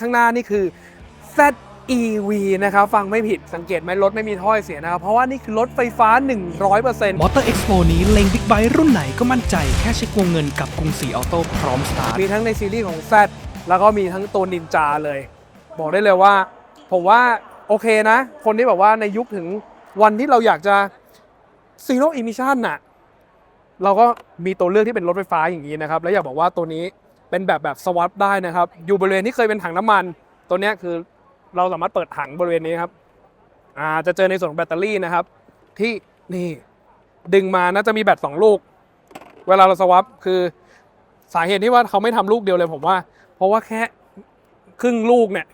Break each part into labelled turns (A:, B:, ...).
A: ข้างหน้านี่คือ ZEV นะครับ ฟังไม่ผิดสังเกตไหมรถไม่มีถ้อยเสียนะครับ เพราะว่านี่คือรถไฟฟ้า 100%
B: มอเตอร์เอ็กซ์โปนี้เล็งบิ๊กไบค์รุ่นไหนก็มั่นใจ แค่เช็ควงเงินกับกรุงศรีออโต้พร้อมสตาร์ท
A: มีทั้งในซีรีส์ของ Z แล้วก็มีทั้งตัวนินจาเลย บอกได้เลยว่า ผมว่าโอเคนะ คนที่แบบว่าในยุคถึงวันที่เราอยากจะ Zero Emission น่ะเราก็มีตัวเลือกที่เป็นรถไฟฟ้าอย่างนี้นะครับ แล้วอยากบอกว่าตัวนี้ เป็นแบบแบบสว a ปได้นะครับ อยู่บริเวณที่เคยเป็นถังน้ำมัน ตัวนี้คือเราสามารถเปิดถังบริเวณนี้ครับอ่าจะเจอในส่วนของแบตเตอรี่นะครับ ที่นี่ดึงมาน่าจะมีแบตสองลูก เวลาเราสว a ปคือสาเหตุที่ว่าเขาไม่ทำลูกเดียวเลยผมว่า เพราะว่าแค่ครึ่งลูกเนี่ย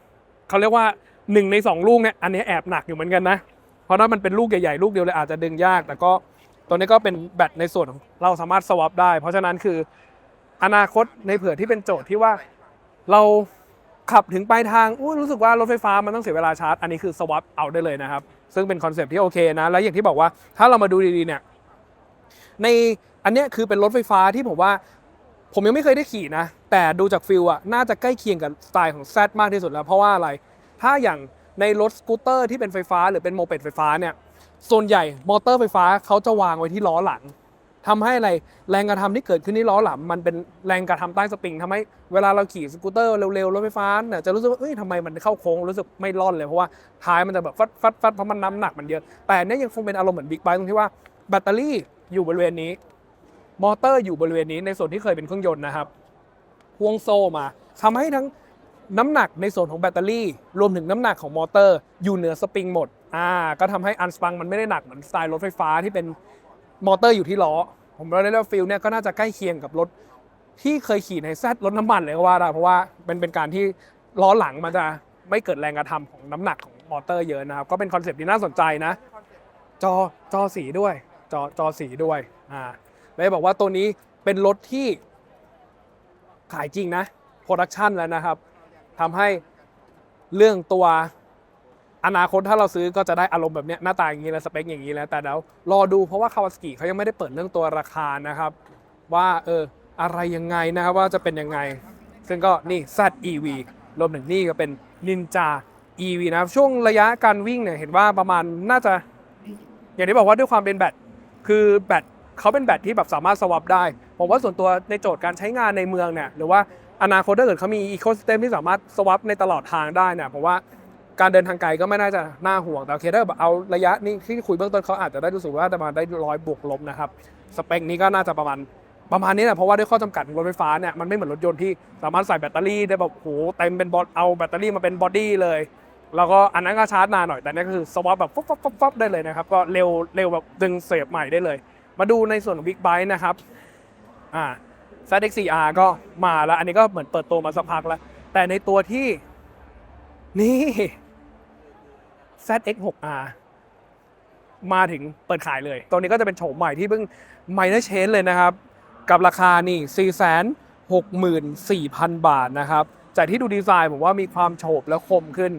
A: เขาเรียกว่าหนึ่งในสองลูกเนี่ยอันนี้แอบหนักอยู่เหมือนกันนะเพราะถ้ามันเป็นลูกใหญ่ๆลูกเดียวเลยอาจจะดึงยาก แต่ก็ตัวนี้ก็เป็นแบตในส่วนเราสามารถสว a ปได้ เพราะฉะนั้นคือ อนาคตในเผื่อที่เป็นโจทย์ที่ว่าเราขับถึงปลายทางอู้รู้สึกว่ารถไฟฟ้ามันต้องเสียเวลาชาร์จ อันนี้คือสว a ปเอาได้เลยนะครับ ซึ่งเป็นคอนเซปที่โอเคนะ แล้วอย่างที่บอกว่าถ้าเรามาดูดีๆเนี่ย ในอันเนี้ยคือเป็นรถไฟฟ้าที่ผมว่า ผมยังไม่เคยได้ขี่นะ แต่ดูจากฟิลอะน่าจะใกล้เคียงกับสไตล์ของ Z มากที่สุดแล้ว เพราะว่าอะไร ถ้าอย่างในรถสกูตเตอร์ที่เป็นไฟฟ้า หรือเป็นโมเป็ดไฟฟ้าเนี่ย ส่วนใหญ่มอเตอร์ไฟฟ้าเขาจะวางไว้ที่ล้อหลัง ทำให้อะไรแรงกระทำที่เกิดขึ้นที่ล้อหลังมันเป็นแรงกระทำใต้สปริงทำให้เวลาเราขี่สกูตเตอร์เร็วๆรถไฟฟ้าเนี่ยจะรู้สึกว่าเอ้ยทำไมมันเข้าโค้งรู้สึกไม่ร่อนเลยเพราะว่าท้ายมันจะแบบฟัดฟัดฟัดเพราะมันน้ำหนักมันเยอะแต่เนี่ยยังคงเป็นอารมณ์เหมือนบิ๊กไบค์ตรงที่ว่าแบตเตอรี่อยู่บริเวณนี้ มอเตอร์อยู่บริเวณนี้ในส่วนที่เคยเป็นเครื่องยนต์นะครับพ่วงโซ่มาทำให้ทั้งน้ำหนักในส่วนของแบตเตอรี่ รวมถึงน้ำหนักของมอเตอร์ อยู่เหนือสปริงหมดอ่าก็ทำให้อันสปรังมันไม่ได้หนักเหมือนสไตล์รถไฟฟ้าที่เป็น มอเตอร์อยู่ที่ล้อ ผมเราได้เรียกว่าฟิลเนี่ยก็น่าจะใกล้เคียงกับรถที่เคยขี่ในแซดรถน้ำมันเลยก็ว่าได้เพราะว่าเป็นเป็นการที่ล้อหลังมันจะไม่เกิดแรงกระทำของน้ำหนักของมอเตอร์เยอะนะครับก็เป็นคอนเซปต์ที่น่าสนใจนะ จอจอสีด้วย จอจอสีด้วยอ่าเลยบอกว่าตัวนี้เป็นรถที่ขายจริงนะโปรดักชันแล้วนะครับทำให้เรื่องตัว อนาคตถ้าเราซื้อก็จะได้อารมณ์แบบนี้หน้าตาอย่างนี้แล้วสเปคอย่างนี้แล้วแต่เดี๋ยวรอดูเพราะว่าคาวาสกิเขายังไม่ได้เปิดเรื่องตัวราคานะครับ ว่าเอออะไรยังไงนะครับว่าจะเป็นยังไง ซึ่งก็นี่ ZEV รวมถึงนี่ก็เป็น Ninja EV นะครับช่วงระยะการวิ่งเนี่ยเห็นว่าประมาณน่าจะ อย่างที่บอกว่าด้วยความเป็นแบตคือแบตเขาเป็นแบตที่แบบสามารถสว a ปได้ ผมว่าส่วนตัวในโจทย์การใช้งานในเมืองเนี่ยหรือว่าอนาคตถ้าเกิดเขามีอีโคส e ต m ที่สามารถสว a ปในตลอดทางได้เนี่ยผมว่า การเดินทางไกลก็ไม่น่าจะน่าห่วงแต่โอเคถ้าแบบเอาระยะนี้ที่คุยเบื้องต้นเขาอาจจะได้รู้สึกว่าจะมาณได้ร้อยบวกลบนะครับสเปคนี้ก็น่าจะประมาณประมาณนี้แหละเพราะว่าด้วยข้อจำกัดของรถไฟฟ้าเนี่ยมันไม่เหมือนรถยนต์ที่สามารถใส่แบตเตอรี่ได้แบบโหเต็มเป็นบอดเอาแบตเตอรี่มาเป็นบอดี้เลย แล้วก็อันนั้นก็ชาร์จนานหน่อยแต่นี่ก็คือสว a ปแบบฟับฟับฟับฟับได้เลยนะครับก็เร็วเร็วแบบดึงเสียบใหม่ได้เลย มาดูในส่วนของบิ๊กไบ e นะครับอ่า ZX4R ก็มาแล้ว อันนี้ก็เหมือนเปิดตัวมาสักพักแล้ว แต่ในตัวที่นี่ ZX6R มาถึงเปิดขายเลย ตัวนี้ก็จะเป็นโฉมใหม่ที่เพิ่งไมเนอร์เชนเลยนะครับ กับราคานี่ 464,000 บาทนะครับ จากที่ดูดีไซน์ผมว่ามีความโฉบและคมขึ้น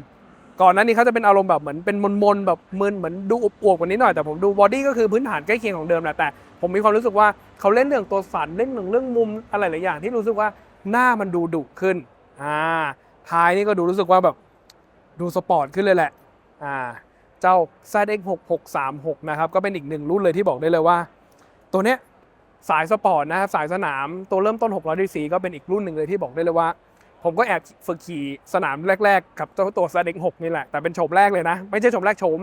A: ก่อนหน้านี้เขาจะเป็นอารมณ์แบบเหมือนเป็นมนๆแบบมึนเหมือนดูอวบกว่านี้หน่อยแต่ผมดูบอดี้ก็คือพื้นฐานใกล้เคียงของเดิมแหละแต่ผมมีความรู้สึกว่าเขาเล่นเรื่องตัวสันเล่นเรื่องเรื่องมุมอะไรหลายอย่างที่รู้สึกว่าหน้ามันดูดุขึ้นอ่าท้ายนี่ก็ดูรู้สึกว่าแบบดูสปอร์ตขึ้นเลยแหละ อ่าเจ้า ZX6636 นะครับก็เป็นอีกหนึ่งรุ่นเลยที่บอกได้เลยว่า ตัวเนี้ยสายสปอร์ตนะครับสายสนามตัวเริ่มต้น600 cc ก็เป็นอีกรุ่นหนึ่งเลยที่บอกได้เลยว่า ผมก็แอบฝึกขี่สนามแรกๆกับเจ้าตัว ZX6 นี่แหละแต่เป็นโฉมแรกเลยนะ ไม่ใช่โฉมแรกโฉม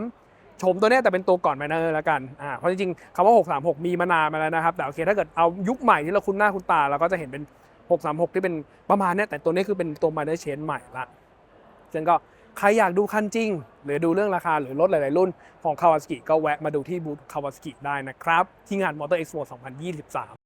A: โฉมตัวเนี้ยแต่เป็นตัวก่อนไมเนอร์แล้วกันอ่าเพราะจริงๆคำว่า 636 มีมานานมาแล้วนะครับ แต่โอเคถ้าเกิดเอายุคใหม่ที่เราคุ้นหน้าคุ้นตาเราก็จะเห็นเป็น 636 ที่เป็นประมาณเนี้ยแต่ตัวนี้คือเป็นตัว minor change ใหม่ละซึ่งก็ ใครอยากดูคันจริง หรือดูเรื่องราคาหรือรถหลาย ๆ รุ่นของ Kawasaki ก็แวะมาดูที่บูธ Kawasaki ได้นะครับ ที่งาน Motor Expo 2023